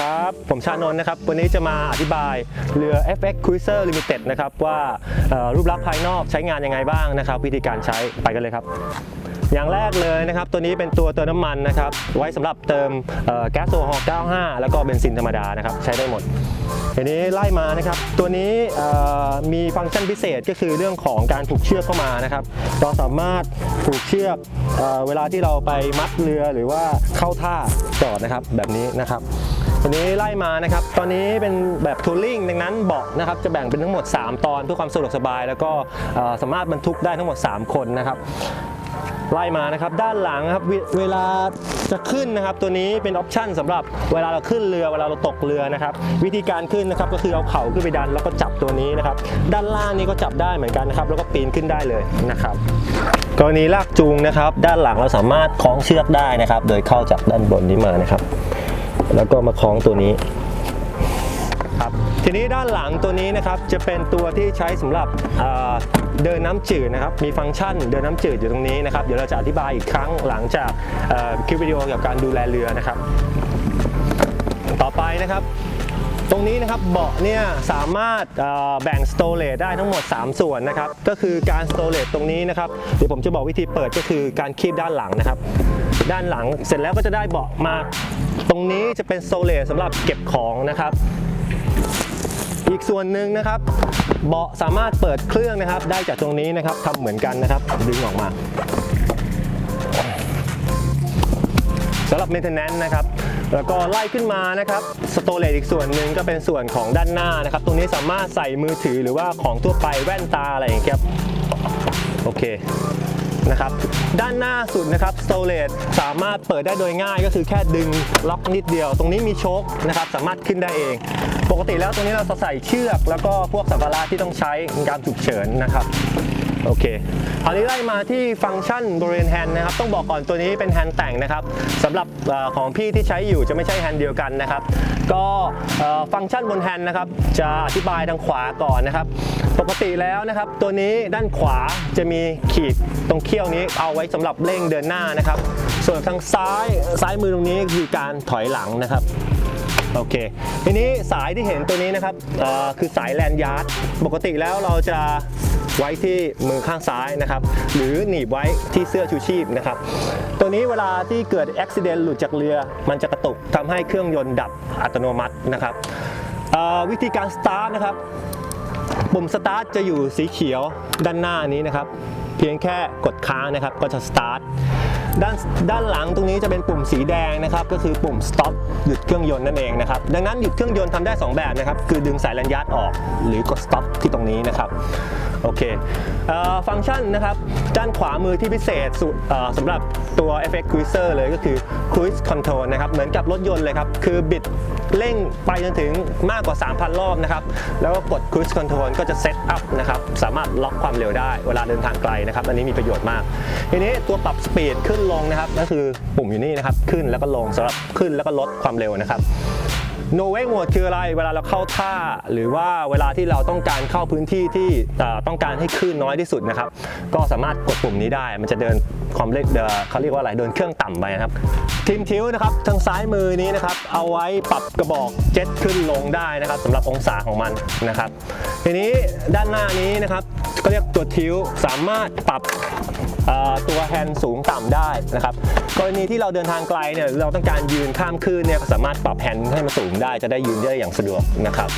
ครับ ผมชานนท์นะครับ วันนี้จะมาอธิบายเรือ FX Cruiser Limited นะครับว่ารูปลักษณ์ภายนอกใช้งานยังไงบ้างนะครับ วิธีการใช้ไปกันเลยครับอย่างแรกเลยนะครับ ตัวนี้เป็นตัวเติมน้ำมันนะครับ ไว้สำหรับเติมแก๊สโซฮอล์95 แล้วก็เบนซินธรรมดานะครับ ใช้ได้หมดทีนี้ไล่มานะครับ ตัวนี้มีฟังก์ชันพิเศษก็คือเรื่องของการผูกเชือกเข้ามานะครับ เราสามารถผูกเชือกเอเวลาที่เราไปมัดเรือหรือว่าเข้าท่าจอดนะครับแบบนี้นะครับ ทีนี้ไล่มานะครับ ตอนนี้เป็นแบบทัวริงดังนั้นเบาะนะครับจะแบ่งเป็นทั้งหมด 3 ตอนเพื่อความสะดวกสบาย แล้วก็สามารถบรรทุกได้ทั้งหมด 3 คนนะครับไล่มานะครับด้านหลังครับเวเวลาจะขึ้นนะครับ ตัวนี้เป็นออปชันสำหรับเวลาเราขึ้นเรือเวลาเราตกเรือนะครับ วิธีการขึ้นนะครับก็คือเอาเข่าขึ้นไปดันแล้วก็จับตัวนี้นะครับ ด้านล่างนี้ก็จับได้เหมือนกันนะครับ แล้วก็ปีนขึ้นได้เลยนะครับ กรณีลากจูงนะครับ ด้านหลังเราสามารถคล้องเชือกได้นะครับ โดยเข้าจากด้านบนนี้มานะครับ แล้วก็มาคล้องตัวนี้ครับทีนี้ด้านหลังตัวนี้นะครับจะเป็นตัวที่ใช้สำหรับเดินน้ำจืดนะครับมีฟังก์ชันเดินน้ำจืดอยู่ตรงนี้นะครับเดี๋ยวเราจะอธิบายอีกครั้งหลังจากคลิปวิดีโอเกี่ยวกับการดูแลเรือนะครับ ต่อไปนะครับตรงนี้นะครับเบาะเนี่ยสามารถแบ่งสโตรเลจได้ทั้งหมด 3 ส่วนนะครับก็คือการสโตรเลจตรงนี้นะครับเดี๋ยวผมจะบอกวิธีเปิดก็คือการคีบด้านหลังนะครับ ด้านหลัง เสร็จแล้วก็จะได้เบาะมา ตรงนี้จะเป็นโตรเลจสำหรับเก็บของนะครับ อีกส่วนหนึ่งนะครับ เบาะสามารถเปิดเครื่องนะครับ ได้จากตรงนี้นะครับทำเหมือนกันนะครับดึงออกมาสำหรับ maintenance นะครับ แล้วก็ไล่ขึ้นมานะครับสโตเลตอีกส่วนหนึ่งก็เป็นส่วนของด้านหน้านะครับ ตรงนี้สามารถใส่มือถือหรือว่าของทั่วไปแว่นตาอะไรอย่างเงี้ยครับ โอเค นะครับด้านหน้าสุดนะครับสโตเลตสามารถเปิดได้โดยง่ายก็คือแค่ดึงล็อกนิดเดียว ตรงนี้มีโชคนะครับสามารถขึ้นได้เอง ปกติแล้วตรงนี้เราจะใส่เชือก แล้วก็พวกสัมภาระที่ต้องใช้ในการฉุกเฉินนะครับโอเคคราวนี้ไล่มาที่ฟังก์ชันบริเวณแฮนด์นะครับ ต้องบอกก่อนตัวนี้เป็นแฮนด์แต่งนะครับสำหรับอของพี่ที่ใช้อยู่จะไม่ใช่แฮนด์เดียวกันนะครับ ก็ฟังก์ชันบนแฮนด์นะครับ จะอธิบายทางขวาก่อนนะครับ ปกติแล้วนะครับ ตัวนี้ด้านขวาจะมีขีดตรงเขี้ยวนี้เอาไว้สำหรับเร่งเดินหน้านะครับ ส่วนทางซ้ายซ้ายมือตรงนี้คือการถอยหลังนะครับโอเคทีนี้สายที่เห็นตัวนี้นะครับคือสายแลนยาร์ดปกติแล้วเราจะไว้ที่มือข้างซ้ายนะครับ หรือหนีบไว้ที่เสื้อชูชีพนะครับ ตัวนี้เวลาที่เกิดอุบิเหตุหลุดจากเรือ มันจะกระตุกทำให้เครื่องยนต์ดับอัตโนมัตินะครับวิธีการสตาร์ทนะครับ ปุ่มสตาร์ทจะอยู่สีเขียวด้านหน้านี้นะครับ เพียงแค่กดค้างนะครับก็จะสตาร์ทด้านด้านหลังตรงนี้จะเป็นปุ่มสีแดงนะครับก็คือปุ่ม stop หยุดเครื่องยนต์นั่นเองนะครับดังนั้นหยุดเครื่องยนต์ทำได้ 2 แบบนะครับคือดึงสายแลนยาร์ดออกหรือกด stop ที่ตรงนี้นะครับโอเคฟังก์ชันนะครับด้านขวามือที่พิเศษสุดสำหรับตัว FX Cruiser เลยก็คือ Cruise Control นะครับเหมือนกับรถยนต์เลยครับคือบิด เร่งไปจนถึงมากกว่า 3,000 รอบนะครับ แล้วก็กด Cruise Control ก็จะเซตอัพนะครับ สามารถล็อกความเร็วได้เวลาเดินทางไกลนะครับ อันนี้มีประโยชน์มาก ทีนี้ตัวปรับสปีดขึ้นลงนะครับ ก็คือปุ่มอยู่นี่นะครับ ขึ้นแล้วก็ลงสำหรับขึ้นแล้วก็ลดความเร็วนะครับ no wake mode คืออะไรเวลาเราเข้าท่า หรือว่าเวลาที่เราต้องการเข้าพื้นที่ที่ต้องการให้คลื่นน้อยที่สุดนะครับ ก็สามารถกดปุ่มนี้ได้ มันจะเดินความเร็วเขาเรียกว่าอะไรเดินเครื่องต่ำไปนะครับทีมทิวนะครับทางซ้ายมือนี้นะครับเอาไว้ปรับกระบอกเจ็ตขึ้นลงได้นะครับสำหรับองศาของมันนะครับ ทีนี้ด้านหน้านี้นะครับก็เรียกตัวทิวสามารถปรับ ตัวแฮนด์สูงต่ำได้นะครับกรณีที่เราเดินทางไกลเนี่ยเราต้องการยืนข้ามคลื่นเนี่ยสามารถปรับแฮนด์ให้มันสูงได้จะได้ยืนได้อย่างสะดวกนะครับ